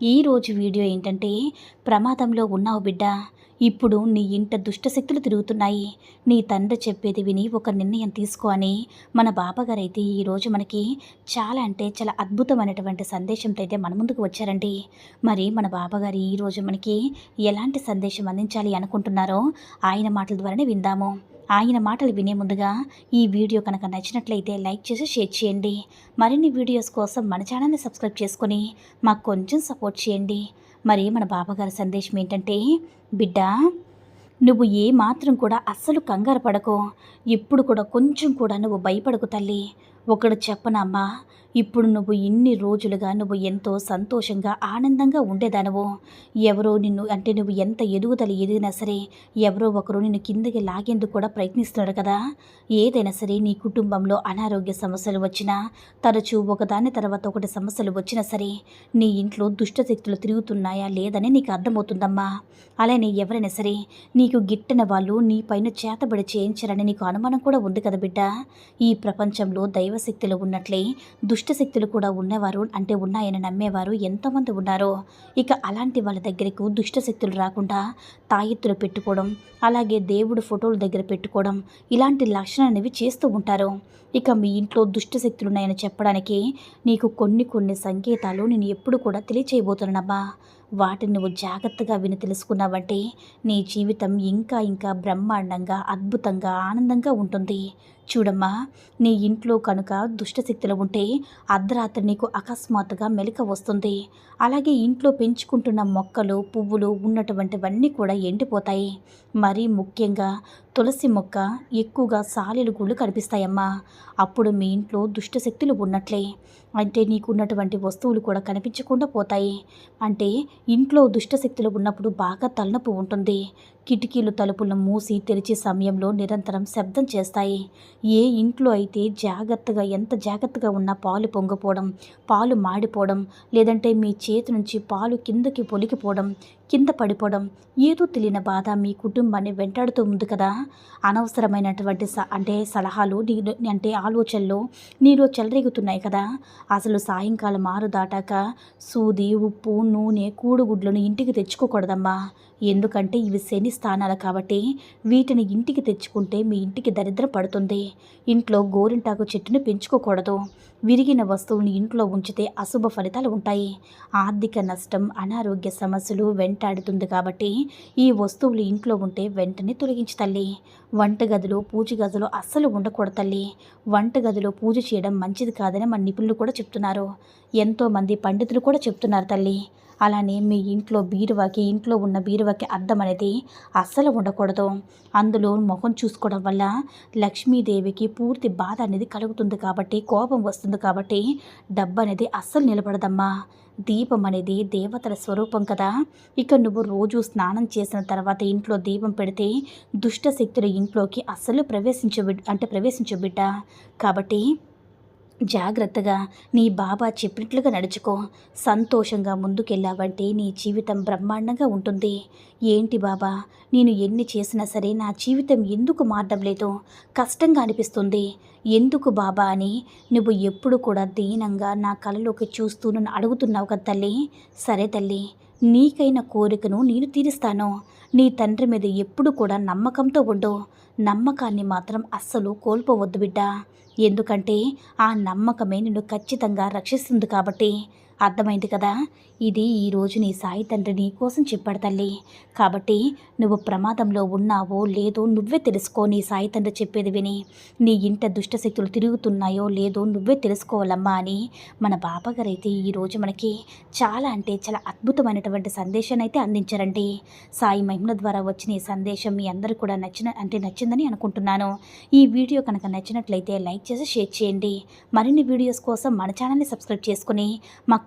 ఈరోజు వీడియో ఏంటంటే ప్రమాదంలో ఉన్నావు బిడ్డ. ఇప్పుడు నీ ఇంట దుష్టశక్తులు తిరుగుతున్నాయి. నీ తండ్రి చెప్పేది విని ఒక నిర్ణయం తీసుకో అని మన బాబాగారు అయితే ఈరోజు మనకి చాలా అంటే చాలా అద్భుతమైనటువంటి సందేశంతో అయితే మన ముందుకు వచ్చారండి. మరి మన బాబాగారు ఈరోజు మనకి ఎలాంటి సందేశం అందించాలి అనుకుంటున్నారో ఆయన మాటల ద్వారానే విందాము. ఆయన మాటలు వినే ముందుగా ఈ వీడియో కనుక నచ్చినట్లయితే లైక్ చేసి షేర్ చేయండి. మరిన్ని వీడియోస్ కోసం మన ఛానల్ని సబ్స్క్రైబ్ చేసుకొని మాకు కొంచెం సపోర్ట్ చేయండి. మరి మన బాబాగారి సందేశం ఏంటంటే బిడ్డ నువ్వు ఏ మాత్రం కూడా అస్సలు కంగారు పడకు. ఎప్పుడు కూడా కొంచెం కూడా నువ్వు భయపడకు తల్లి. ఒకడు చెప్పనమ్మా ఇప్పుడు నువ్వు ఇన్ని రోజులుగా నువ్వు ఎంతో సంతోషంగా ఆనందంగా ఉండేదానవు. ఎవరో నిన్ను అంటే నువ్వు ఎంత ఎదుగుదల ఎదిగినా సరే ఎవరో ఒకరు నిన్ను కిందకి లాగేందుకు కూడా ప్రయత్నిస్తున్నాడు కదా. ఏదైనా సరే నీ కుటుంబంలో అనారోగ్య సమస్యలు వచ్చినా తరచూ ఒకదాని తర్వాత ఒకటి సమస్యలు వచ్చినా సరే నీ ఇంట్లో దుష్టశక్తులు తిరుగుతున్నాయా లేదని నీకు అర్థమవుతుందమ్మా. అలానే ఎవరైనా సరే నీకు గిట్టిన వాళ్ళు నీ పైన చేతబడి చేయించారని నీకు అనుమానం కూడా ఉంది కదా బిడ్డ. ఈ ప్రపంచంలో దైవశక్తులు ఉన్నట్లే దుష్టశక్తులు కూడా ఉన్నవారు అంటే ఉన్నాయని నమ్మేవారు ఎంతోమంది ఉన్నారో. ఇక అలాంటి వాళ్ళ దగ్గరకు దుష్టశక్తులు రాకుండా తాయెత్తులు పెట్టుకోవడం అలాగే దేవుడు ఫోటోల దగ్గర పెట్టుకోవడం ఇలాంటి లక్షణాలు అనేవి చేస్తూ ఉంటారు. ఇక మీ ఇంట్లో దుష్టశక్తులు ఉన్నాయని చెప్పడానికి నీకు కొన్ని కొన్ని సంకేతాలు నేను ఎప్పుడు కూడా తెలియచేయబోతున్నానబ్బా. వాటిని నువ్వు జాగ్రత్తగా విని తెలుసుకున్నావంటే నీ జీవితం ఇంకా ఇంకా బ్రహ్మాండంగా అద్భుతంగా ఆనందంగా ఉంటుంది. చూడమ్మా నీ ఇంట్లో కనుక దుష్టశక్తులు ఉంటే అర్ధరాత్రి నీకు అకస్మాత్తుగా మెలిక వస్తుంది. అలాగే ఇంట్లో పెంచుకుంటున్న మొక్కలు పువ్వులు ఉన్నటువంటివన్నీ కూడా ఎండిపోతాయి. మరీ ముఖ్యంగా తులసి మొక్క ఎక్కువగా సాలెలు గుళ్ళు కనిపిస్తాయమ్మా. అప్పుడు మీ ఇంట్లో దుష్టశక్తులు ఉన్నట్లే. అంటే నీకు ఉన్నటువంటి వస్తువులు కూడా కనిపించకుండా పోతాయి. అంటే ఇంట్లో దుష్టశక్తులు ఉన్నప్పుడు బాగా తలనొప్పి ఉంటుంది. కిటికీలు తలుపులను మూసి తెరిచే సమయంలో నిరంతరం శబ్దం చేస్తాయి. ఏ ఇంట్లో అయితే జాగ్రత్తగా ఎంత జాగ్రత్తగా ఉన్నా పాలు పొంగిపోవడం పాలు మాడిపోవడం లేదంటే మీ చేతి నుంచి పాలు కిందకి పొలికిపోవడం కింద పడిపోవడం ఏదో తెలియని బాధ మీ కుటుంబాన్ని వెంటాడుతూ ఉంది కదా. అనవసరమైనటువంటి స అంటే సలహాలు నీ అంటే ఆలోచనలు నీలో చెలరేగుతున్నాయి కదా. అసలు సాయంకాలం ఆరు దాటాక సూది ఉప్పు నూనె కూడుగుడ్లను ఇంటికి తెచ్చుకోకూడదమ్మా. ఎందుకంటే ఇవి శని స్థానాలు కాబట్టి వీటిని ఇంటికి తెచ్చుకుంటే మీ ఇంటికి దరిద్రం పడుతుంది. ఇంట్లో గోరింటాకు చెట్టును పెంచుకోకూడదు. విరిగిన వస్తువుని ఇంట్లో ఉంచితే అశుభ ఫలితాలు ఉంటాయి. ఆర్థిక నష్టం అనారోగ్య సమస్యలు వెంట వెంటాడుతుంది కాబట్టి ఈ వస్తువులు ఇంట్లో ఉంటే వెంటనే తొలగించి తల్లి. వంటగదిలో పూజ గదిలో అస్సలు ఉండకూడదు తల్లి. వంటగదిలో పూజ చేయడం మంచిది కాదని మన నిపుణులు కూడా చెప్తున్నారు. ఎంతోమంది పండితులు కూడా చెప్తున్నారు తల్లి. అలానే మీ ఇంట్లో బీరువాకి ఇంట్లో ఉన్న బీరువాకి అద్దం అనేది అస్సలు ఉండకూడదు. అందులో ముఖం చూసుకోవడం వల్ల లక్ష్మీదేవికి పూర్తి బాధ అనేది కలుగుతుంది కాబట్టి కోపం వస్తుంది కాబట్టి డబ్బు అనేది అస్సలు నిలబడదమ్మా. దీపం అనేది దేవతల స్వరూపం కదా. ఇక నువ్వు రోజు స్నానం చేసిన తర్వాత ఇంట్లో దీపం పెడితే దుష్ట శక్తులు ఇంట్లోకి అస్సలు ప్రవేశించబి అంటే ప్రవేశించబిడ్డ కాబట్టి జాగ్రత్తగా నీ బాబా చెప్పినట్లుగా నడుచుకో. సంతోషంగా ముందుకెళ్ళావంటే నీ జీవితం బ్రహ్మాండంగా ఉంటుంది. ఏంటి బాబా? నేను ఎన్ని చేసినా సరే నా జీవితం ఎందుకు మారడం లేదు? కష్టంగా అనిపిస్తుంది. ఎందుకు బాబా అని నువ్వు ఎప్పుడు కూడా దీనంగా నా కలలోకి చూస్తూ నన్ను అడుగుతున్నావు కదా తల్లి? సరే తల్లి నీకైన కోరికను నేను తీరుస్తాను. నీ తండ్రి మీద ఎప్పుడు కూడా నమ్మకంతో ఉండు. నమ్మకాన్ని మాత్రం అస్సలు కోల్పోవద్దు బిడ్డ. ఎందుకంటే ఆ నమ్మకమే నిన్ను ఖచ్చితంగా రక్షిస్తుంది కాబట్టి అర్థమైంది కదా? ఇది ఈరోజు నీ సాయి తండ్రి నీ కోసం చెప్పాడు తల్లి. కాబట్టి నువ్వు ప్రమాదంలో ఉన్నావో లేదో నువ్వే తెలుసుకో నీ సాయి తండ్రి చెప్పేది విని. నీ ఇంట దుష్టశక్తులు తిరుగుతున్నాయో లేదో నువ్వే తెలుసుకోవాలమ్మా అని మన బాబాగారు అయితే ఈరోజు మనకి చాలా అంటే చాలా అద్భుతమైనటువంటి సందేశాన్ని అయితే అందించారండి. సాయి మహిమల ద్వారా వచ్చిన ఈ సందేశం మీ అందరూ కూడా నచ్చిన అంటే నచ్చిందని అనుకుంటున్నాను. ఈ వీడియో కనుక నచ్చినట్లయితే లైక్ చేసి షేర్ చేయండి. మరిన్ని వీడియోస్ కోసం మన ఛానల్ని సబ్స్క్రైబ్ చేసుకుని మాకు